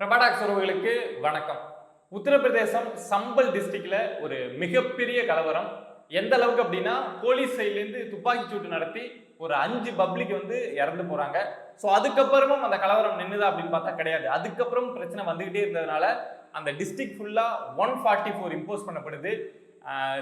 பிரபாடாக்ஸ் உறவுகளுக்கு வணக்கம். உத்தரப்பிரதேசம் சம்பல் டிஸ்ட்ரிக்ட்ல ஒரு மிகப்பெரிய கலவரம். எந்த அளவுக்கு அப்படின்னா போலீஸ் சைட்லேருந்து துப்பாக்கி சூட்டு நடத்தி ஒரு அஞ்சு பப்ளிக் வந்து இறந்து போறாங்க. ஸோ அதுக்கப்புறமும் அந்த கலவரம் நின்றுதா அப்படின்னு பார்த்தா கிடையாது. அதுக்கப்புறம் பிரச்சனை வந்துகிட்டே இருந்ததுனால அந்த டிஸ்ட்ரிக்ட் ஃபுல்லா ஒன் ஃபார்ட்டி ஃபோர் இம்போஸ் பண்ணப்படுது.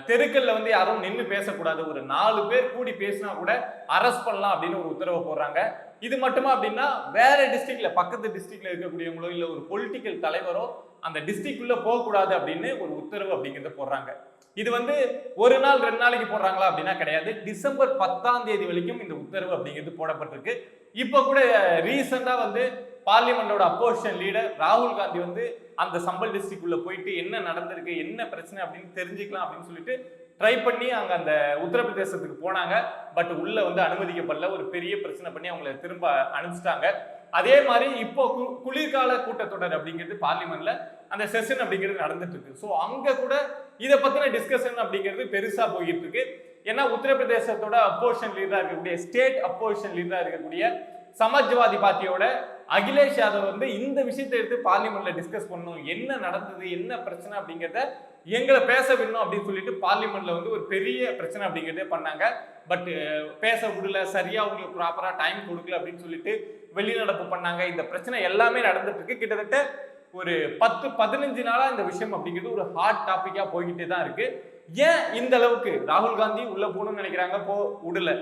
தெருக்கல்ல வந்து யாரும் நின்று பேசக்கூடாது. ஒரு நாலு பேர் கூடி பேசினா கூட அரெஸ்ட் பண்ணலாம் அப்படின்னு ஒரு உத்தரவு போடுறாங்க. இது மட்டுமா அப்படின்னா வேற டிஸ்ட்ரிக்ட்ல பக்கத்து டிஸ்ட்ரிக்ட்ல இருக்கக்கூடியவங்களோ இல்ல ஒரு பொலிட்டிக்கல் தலைவரோ அந்த டிஸ்ட்ரிக்ட்குள்ள போகக்கூடாது அப்படின்னு ஒரு உத்தரவு அப்படிங்கிறத போடுறாங்க. இது வந்து ஒரு நாள் ரெண்டு நாளைக்கு போடுறாங்களா அப்படின்னா கிடையாது. டிசம்பர் பத்தாம் தேதி வரைக்கும் இந்த உத்தரவு அப்படிங்கிறது போடப்பட்டிருக்கு. இப்போ கூட ரீசெண்டாக வந்து பார்லிமெண்டோட அப்போசிஷன் லீடர் ராகுல் காந்தி வந்து அந்த சம்பல் டிஸ்ட்ரிக்ட் உள்ள போயிட்டு என்ன நடந்திருக்கு என்ன பிரச்சனை அப்படின்னு தெரிஞ்சுக்கலாம் அப்படின்னு சொல்லிட்டு ட்ரை பண்ணி அங்க அந்த உத்தரப்பிரதேசத்துக்கு போனாங்க. பட் உள்ள வந்து அனுமதிக்கப்படல. ஒரு பெரிய பிரச்சனை பண்ணி அவங்கள திரும்ப அனுப்பிச்சிட்டாங்க. அதே மாதிரி இப்போ கு- குளிர்கால கூட்டத்தொடர் அப்படிங்கிறது பார்லிமெண்ட்ல அந்த செஷன் அப்படிங்கிறது நடந்துட்டு இருக்கு. ஸோ அங்க கூட இதை பத்தின டிஸ்கஷன் அப்படிங்கிறது பெருசா போயிட்டு இருக்கு. ஏன்னா உத்தரப்பிரதேசத்தோட அப்போசிஷன் லீடரா இருக்கக்கூடிய ஸ்டேட் அப்போசிஷன் லீடரா இருக்கக்கூடிய சமாஜ்வாதி பார்ட்டியோட அகிலேஷ் யாதவ் வந்து இந்த விஷயத்தை எடுத்து பார்லிமெண்ட்ல டிஸ்கஸ் பண்ணணும். என்ன நடந்தது? என்ன பிரச்சனை அப்படிங்கிறத எங்களை பேச விடணும் அப்படின்னு சொல்லிட்டு பார்லிமெண்ட்ல வந்து ஒரு பெரிய பிரச்சனை அப்படிங்கிறதே பண்ணாங்க. பட் பேச விடல. சரியா அவங்களுக்கு ப்ராப்பரா டைம் கொடுக்கல அப்படின்னு சொல்லிட்டு வெளிநடப்பு பண்ணாங்க. இந்த பிரச்சனை எல்லாமே நடந்துட்டு இருக்கு. கிட்டத்தட்ட ஒரு பத்து பதினஞ்சு நாளா இந்த விஷயம் அப்படிங்கிறது ஒரு ஹாட் டாபிக்கா போய்கிட்டே தான் இருக்கு. ஏன் இந்த அளவுக்கு? ராகுல் காந்தி உள்ள போகணும்னு நினைக்கிறாங்க போ விடல.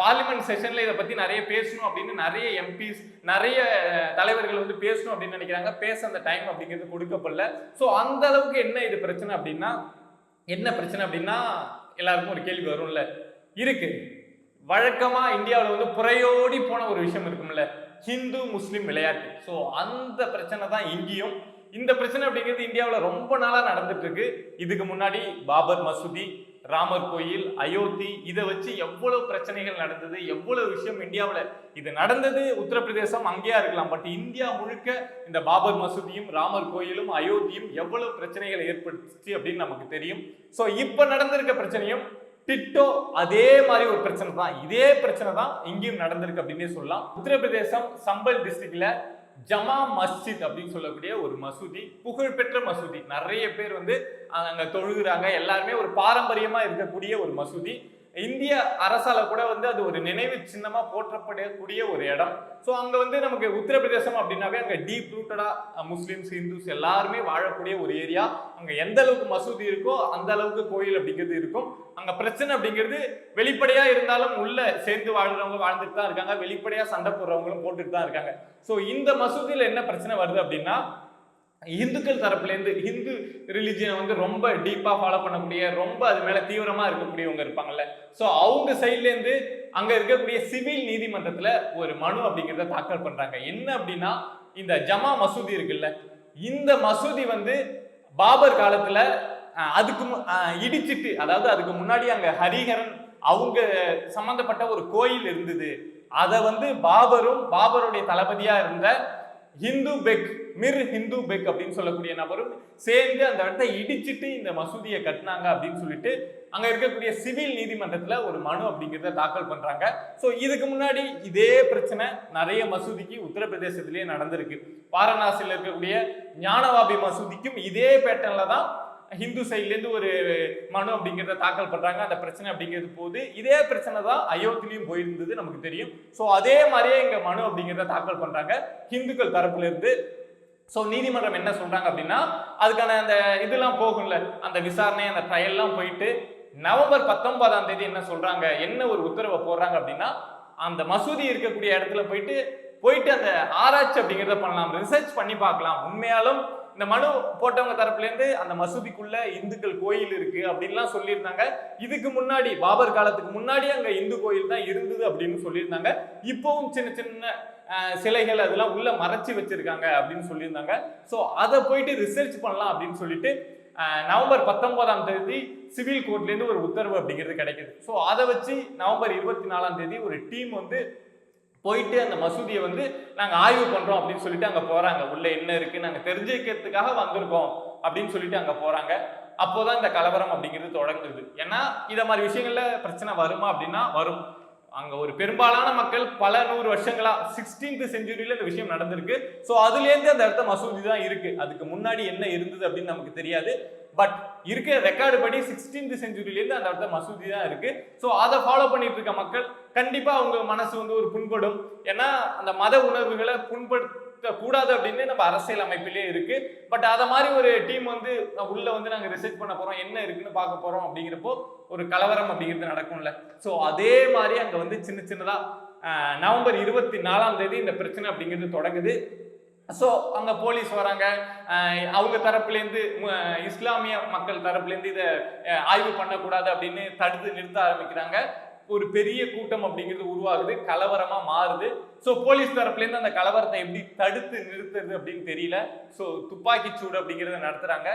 பார்லிமெண்ட் செஷன்ல இதை பத்தி நிறைய பேசணும் அப்படின்னு நிறைய எம்பிஸ் நிறைய தலைவர்கள் வந்து பேசணும் அப்படின்னு நினைக்கிறாங்க. பேச அந்த டைம் அப்படிங்கிறது கொடுக்கப்படல. ஸோ அந்த அளவுக்கு என்ன இது பிரச்சனை அப்படின்னா என்ன பிரச்சனை அப்படின்னா எல்லாருக்கும் ஒரு கேள்வி வரும்ல. இருக்கு. வழக்கமா இந்தியாவில் வந்து புறையோடி போன ஒரு விஷயம் இருக்கும்ல. ஹிந்து முஸ்லீம் விளையாட்டு. ஸோ அந்த பிரச்சனை தான் இங்கேயும் இந்த பிரச்சனை அப்படிங்கிறது இந்தியாவில் ரொம்ப நாளாக நடந்துட்டு இருக்கு இதுக்கு முன்னாடி பாபர் மசூதி ராமர் கோயில் அயோத்தி இதை வச்சு எவ்வளவு பிரச்சனைகள் நடந்தது எவ்வளவு விஷயம் இந்தியாவில் இது நடந்தது உத்தரப்பிரதேசம் அங்கேயா இருக்கலாம். பட் இந்தியா முழுக்க இந்த பாபர் மசூதியும் ராமர் கோயிலும் அயோத்தியும் எவ்வளவு பிரச்சனைகளை ஏற்படுத்துச்சு அப்படின்னு நமக்கு தெரியும். ஸோ இப்போ நடந்திருக்க பிரச்சனையும் டிட்டோ அதே மாதிரி ஒரு பிரச்சனை தான். இதே பிரச்சனை தான் இங்கேயும் நடந்திருக்கு அப்படின்னே சொல்லலாம். உத்தரப்பிரதேசம் சம்பல் டிஸ்ட்ரிக்ட்ல ஜமா மஸ்ஜித் அப்படின்னு சொல்லக்கூடிய ஒரு மசூதி புகழ்பெற்ற மசூதி. நிறைய பேர் வந்து அங்கே தொழுகிறாங்க. எல்லாருமே ஒரு பாரம்பரியமாக இருக்கக்கூடிய ஒரு மசூதி. இந்திய அரசால கூட வந்து அது ஒரு நினைவு சின்னமா போற்றப்படக்கூடிய ஒரு இடம். ஸோ அங்க வந்து நமக்கு உத்தரப்பிரதேசம் அப்படின்னாவே அங்க டீப் ரூட்டடா முஸ்லிம்ஸ் ஹிந்துஸ் எல்லாருமே வாழக்கூடிய ஒரு ஏரியா அங்க எந்த அளவுக்கு மசூதி இருக்கோ அந்த அளவுக்கு கோயில் அப்படிங்கிறது இருக்கும். அங்க பிரச்சனை அப்படிங்கிறது வெளிப்படையா இருந்தாலும் உள்ள சேர்ந்து வாழ்றவங்க வாழ்ந்துட்டு தான் இருக்காங்க. வெளிப்படையா சண்டை போடுறவங்களும் போட்டுட்டு தான் இருக்காங்க. ஸோ இந்த மசூதியில் என்ன பிரச்சனை வருது அப்படின்னா இந்துக்கள் தரப்புலேருந்து ஹிந்து ரிலிஜியனை வந்து ரொம்ப டீப்பாக ஃபாலோ பண்ணக்கூடிய ரொம்ப அது மேலே தீவிரமாக இருக்கக்கூடியவங்க இருப்பாங்கல்ல. ஸோ அவங்க சைட்லேருந்து அங்கே இருக்கக்கூடிய சிவில் நீதிமன்றத்தில் ஒரு மனு அப்படிங்கிறத தாக்கல் பண்ணுறாங்க என்ன அப்படின்னா இந்த ஜமா மசூதி இருக்குல்ல இந்த மசூதி வந்து பாபர் காலத்தில் அதுக்கு இடிச்சிட்டு அதாவது அதுக்கு முன்னாடி அங்கே ஹரிஹரன் அவங்க சம்மந்தப்பட்ட ஒரு கோயில் இருந்தது. அதை வந்து பாபரும் பாபருடைய தளபதியாக இருந்த ஹிந்து பெக் மிர் ஹிந்து பெக் அப்படின்னு சொல்லக்கூடிய நபரும் சேர்ந்து அந்த இடத்தை இடிச்சிட்டு இந்த மசூதியை கட்டினாங்க அப்படின்னு சொல்லிட்டு அங்க இருக்கக்கூடிய சிவில் நீதிமன்றத்துல ஒரு மனு அப்படிங்கிறத தாக்கல் பண்றாங்க. ஸோ இதுக்கு முன்னாடி இதே பிரச்சனை நிறைய மசூதிக்கு உத்தரப்பிரதேசத்திலேயே நடந்திருக்கு. வாரணாசியில் இருக்கக்கூடிய ஞானவாபி மசூதிக்கும் இதே பேட்டர்ல தான் ஹிந்து சைட்லேருந்து ஒரு மனு அப்படிங்கிறத தாக்கல் பண்ணுறாங்க அந்த பிரச்சனை அப்படிங்கிறது போகுது. இதே பிரச்சனை தான் அயோத்திலையும் போயிருந்தது நமக்கு தெரியும். ஸோ அதே மாதிரியே இங்கே மனு அப்படிங்கிறத தாக்கல் பண்ணுறாங்க ஹிந்துக்கள் தரப்புலேருந்து ஸோ நீதிமன்றம் என்ன சொல்கிறாங்க அப்படின்னா அதுக்கான அந்த இதெல்லாம் போகும்ல. அந்த விசாரணை அந்த ட்ரையல்லாம் போயிட்டு நவம்பர் பத்தொன்பதாம் தேதி என்ன சொல்கிறாங்க என்ன ஒரு உத்தரவை போடுறாங்க அப்படின்னா அந்த மசூதி இருக்கக்கூடிய இடத்துல போயிட்டு போயிட்டு அந்த ஆராய்ச்சி அப்படிங்கிறத பண்ணலாம். ரிசர்ச் பண்ணி பார்க்கலாம். உண்மையாலும் இந்த மனு போட்டவங்க தரப்புலேருந்து அந்த மசூதிக்குள்ள இந்துக்கள் கோயில் இருக்கு அப்படின்லாம் சொல்லியிருந்தாங்க. இதுக்கு முன்னாடி பாபர் காலத்துக்கு முன்னாடி அங்கே இந்து கோயில் தான் இருந்தது அப்படின்னு சொல்லியிருந்தாங்க. இப்போவும் சின்ன சின்ன சிலைகள் அதெல்லாம் உள்ள மறைச்சி வச்சிருக்காங்க அப்படின்னு சொல்லியிருந்தாங்க. ஸோ அதை போயிட்டு ரிசர்ச் பண்ணலாம் அப்படின்னு சொல்லிட்டு நவம்பர் பத்தொன்பதாம் தேதி சிவில் கோர்ட்லேருந்து ஒரு உத்தரவு அப்படிங்கிறது கிடைக்குது. ஸோ அதை வச்சு நவம்பர் இருபத்தி நாலாம் தேதி ஒரு டீம் வந்து போயிட்டு அந்த மசூதியை வந்து நாங்கள் ஆய்வு பண்ணுறோம் அப்படின்னு சொல்லிட்டு அங்கே போகிறாங்க உள்ளே என்ன இருக்குது நாங்கள் தெரிஞ்சுக்கிறதுக்காக வந்திருக்கோம் அப்படின்னு சொல்லிட்டு அங்கே போகிறாங்க அப்போதான் இந்த கலவரம் அப்படிங்கிறது தொடங்குது. ஏன்னா இதை மாதிரி விஷயங்கள்ல பிரச்சனை வருமா அப்படின்னா வரும். அங்க ஒரு பெரும்பாலான மக்கள் பல நூறு வருஷங்களா சிக்ஸ்டீன்த் செஞ்சுரியில இந்த விஷயம் நடந்திருக்கு. ஸோ அதுலேருந்து அந்த இடத்த மசூதி தான் இருக்கு. அதுக்கு முன்னாடி என்ன இருந்தது அப்படின்னு நமக்கு தெரியாது. பட் இருக்க ரெக்கார்டு படி சிக்ஸ்டீன்த் செஞ்சுரியிலேருந்து அந்த இடத்த மசூதி தான் இருக்கு. ஸோ அதை ஃபாலோ பண்ணிட்டு இருக்க மக்கள் கண்டிப்பா அவங்க மனசு வந்து ஒரு புண்படும். ஏன்னா அந்த மத உணர்வுகளை புண்படுத்த கூடாது அப்படின்னு நம்ம அரசியல் அமைப்பிலே இருக்கு. பட் அதை மாதிரி ஒரு டீம் வந்து உள்ள வந்து நாங்கள் ரிசர்ச் பண்ண போறோம். என்ன இருக்குன்னு பார்க்க போறோம் அப்படிங்கிறப்போ ஒரு கலவரம் அப்படிங்கிறது நடக்கும்ல. ஸோ அதே மாதிரி அங்கே வந்து சின்ன சின்னதாக நவம்பர் இருபத்தி நாலாம் தேதி இந்த பிரச்சனை அப்படிங்கிறது தொடங்குது. ஸோ அங்கே போலீஸ் வராங்க. அவங்க தரப்புலேருந்து இஸ்லாமிய மக்கள் தரப்புலேருந்து இதை ஆய்வு பண்ணக்கூடாது அப்படின்னு தடுத்து நிறுத்த ஆரம்பிக்கிறாங்க. ஒரு பெரிய கூட்டம் அப்படிங்கிறது உருவாகுது கலவரமாக மாறுது. ஸோ போலீஸ் தரப்புலேருந்து அந்த கலவரத்தை எப்படி தடுத்து நிறுத்துறது அப்படின்னு தெரியல. ஸோ துப்பாக்கி சூடு அப்படிங்கிறத நடத்துகிறாங்க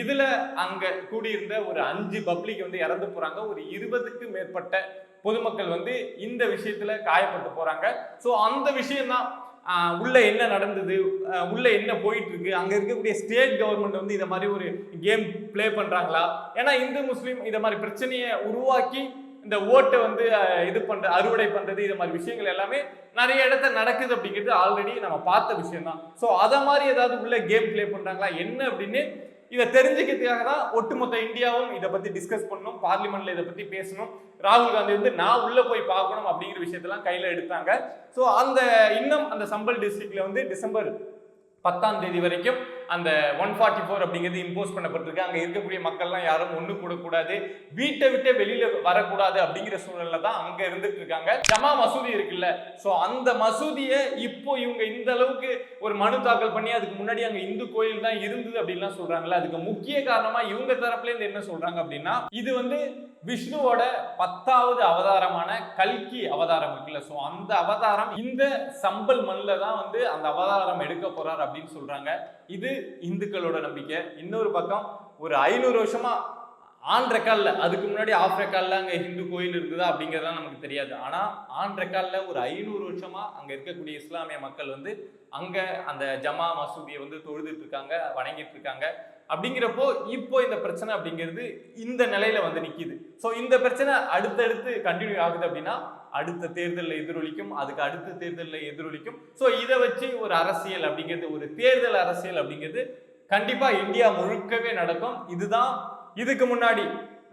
இதில் அங்கே கூடியிருந்த ஒரு அஞ்சு பப்ளிக் வந்து இறந்து போகிறாங்க ஒரு இருபதுக்கு மேற்பட்ட பொதுமக்கள் வந்து இந்த விஷயத்தில் காயப்பட்டு போகிறாங்க ஸோ அந்த விஷயம்தான் உள்ளே என்ன நடந்தது? உள்ளே என்ன போயிட்டுருக்கு? அங்கே இருக்கக்கூடிய ஸ்டேட் கவர்மெண்ட் வந்து இதை மாதிரி ஒரு கேம் ப்ளே பண்ணுறாங்களா ஏன்னா இந்து முஸ்லீம் இதை மாதிரி பிரச்சனையை உருவாக்கி இந்த ஓட்டை வந்து இது பண்ற அறுவடை பண்றது இது மாதிரி விஷயங்கள் எல்லாமே நிறைய இடத்துல நடக்குது அப்படிங்கிறது ஆல்ரெடி நம்ம பார்த்த விஷயம் தான் ஸோ அதை மாதிரி ஏதாவது உள்ள கேம் ப்ளே பண்றாங்களா? என்ன அப்படின்னு இதை தெரிஞ்சுக்கிறதுக்காக தான் ஒட்டுமொத்த இந்தியாவும் இதை பத்தி டிஸ்கஸ் பண்ணணும். பார்லிமெண்ட்ல இதை பத்தி பேசணும். ராகுல் காந்தி வந்து நான் உள்ள போய் பார்க்கணும் அப்படிங்கிற விஷயத்தெல்லாம் கையில எடுத்தாங்க. ஸோ அந்த இன்னும் அந்த சம்பல் டிஸ்ட்ரிக்ட்ல வந்து டிசம்பர் பத்தாம் தேதி வரைக்கும் அந்த ஒன் ஃபார்ட்டி ஃபோர் அப்படிங்கிறது இம்போஸ் பண்ணப்பட்டிருக்கு. அங்கே இருக்கக்கூடிய மக்கள்லாம் யாரும் ஒன்று கூடக்கூடாது. வீட்டை விட்டு வெளியில் வரக்கூடாது அப்படிங்கிற சூழ்நிலை தான் அங்கே இருந்துட்டு இருக்காங்க ஜமா மசூதி இருக்குல்ல. ஸோ அந்த மசூதியை இப்போ இவங்க இந்த அளவுக்கு ஒரு மனு தாக்கல் பண்ணி அதுக்கு முன்னாடி அங்கே இந்து கோயில் தான் இருந்தது அப்படின்லாம் சொல்கிறாங்கல்ல அதுக்கு முக்கிய காரணமாக இவங்க தரப்புலேருந்து என்ன சொல்கிறாங்க அப்படின்னா இது வந்து விஷ்ணுவோட பத்தாவது அவதாரமான கல்கி அவதாரம் இருக்குல்ல. ஸோ அந்த அவதாரம் இந்த சம்பல் மண்ணில் தான் வந்து அந்த அவதாரம் எடுக்க போறார் அப்படின்னு சொல்றாங்க. இது இந்துக்களோட நம்பிக்கை. இன்னொரு பக்கம் ஒரு ஐநூறு வருஷமா ஆன் ரெக்கார்ட்ல அதுக்கு முன்னாடி ஆஃப் ரெக்கார்ட்ல அங்க ஹிந்து கோயில் இருக்குதா அப்படிங்கறதெல்லாம் நமக்கு தெரியாது. ஆனா ஆன் ரெக்கார்ட்ல ஒரு ஐநூறு வருஷமா அங்க இருக்கக்கூடிய இஸ்லாமிய மக்கள் வந்து அங்க அந்த ஜமா மசூதியை வந்து தொழுதுட்டு இருக்காங்க வணங்கிட்டு இருக்காங்க. அப்படிங்கிறப்போ இப்போ இந்த பிரச்சனை அப்படிங்கிறது இந்த நிலையில வந்து நிற்கிது ஸோ இந்த பிரச்சனை அடுத்தடுத்து கண்டினியூ ஆகுது அப்படின்னா அடுத்த தேர்தலில் எதிரொலிக்கும் அதுக்கு அடுத்த தேர்தலில் எதிரொலிக்கும். ஸோ இதை வச்சு ஒரு அரசியல் அப்படிங்கிறது ஒரு தேர்தல் அரசியல் அப்படிங்கிறது கண்டிப்பாக இந்தியா முழுக்கவே நடக்கும். இதுதான் இதுக்கு முன்னாடி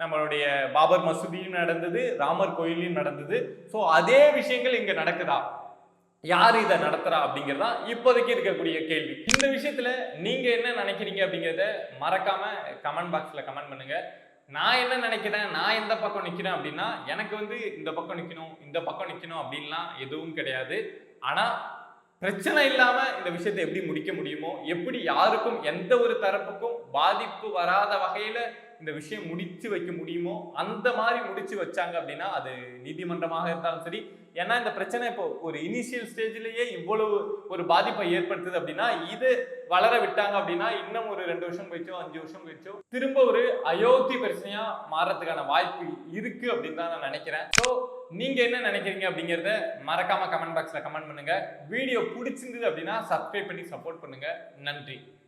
நம்மளுடைய பாபர் மசூதியும் நடந்தது ராமர் கோயிலையும் நடந்தது. ஸோ அதே விஷயங்கள் இங்கே நடக்குதா? யார் இதை நடத்துறா அப்படிங்கிறது தான் இப்போதைக்கு இருக்கக்கூடிய கேள்வி. இந்த விஷயத்துல நீங்க என்ன நினைக்கிறீங்க அப்படிங்கிறத மறக்காம கமெண்ட் பாக்ஸ்ல கமெண்ட் பண்ணுங்க. நான் என்ன நினைக்கிறேன்? நான் எந்த பக்கம் நிற்கிறேன் அப்படின்னா எனக்கு வந்து இந்த பக்கம் நிற்கணும் இந்த பக்கம் நிற்கணும் அப்படின்லாம் எதுவும் கிடையாது. ஆனால் பிரச்சனை இல்லாமல் இந்த விஷயத்தை எப்படி முடிக்க முடியுமோ எப்படி யாருக்கும் எந்த ஒரு தரப்புக்கும் பாதிப்பு வராத வகையில் இந்த விஷயம் முடித்து வைக்க முடியுமோ அந்த மாதிரி முடித்து வச்சாங்க அப்படின்னா அது நீதிமன்றமாக இருந்தாலும் சரி ஏன்னா இந்த பிரச்சனை இப்போ ஒரு இனிஷியல் ஸ்டேஜ்லயே இவ்வளவு ஒரு பாதிப்பை ஏற்படுத்துது அப்படின்னா இது வளர விட்டாங்க அப்படின்னா இன்னும் ஒரு ரெண்டு வருஷம் போயிச்சோ அஞ்சு வருஷம் போயிச்சோ திரும்ப ஒரு அயோத்தி பிரச்சனையா மாறதுக்கான வாய்ப்பு இருக்கு அப்படின்னு தான் நான் நினைக்கிறேன். ஸோ நீங்க என்ன நினைக்கிறீங்க அப்படிங்கறத மறக்காம கமெண்ட் பாக்ஸ்ல கமெண்ட் பண்ணுங்க. வீடியோ பிடிச்சிருந்தது அப்படின்னா சப்ஸ்கிரைப் பண்ணி சப்போர்ட் பண்ணுங்க. நன்றி.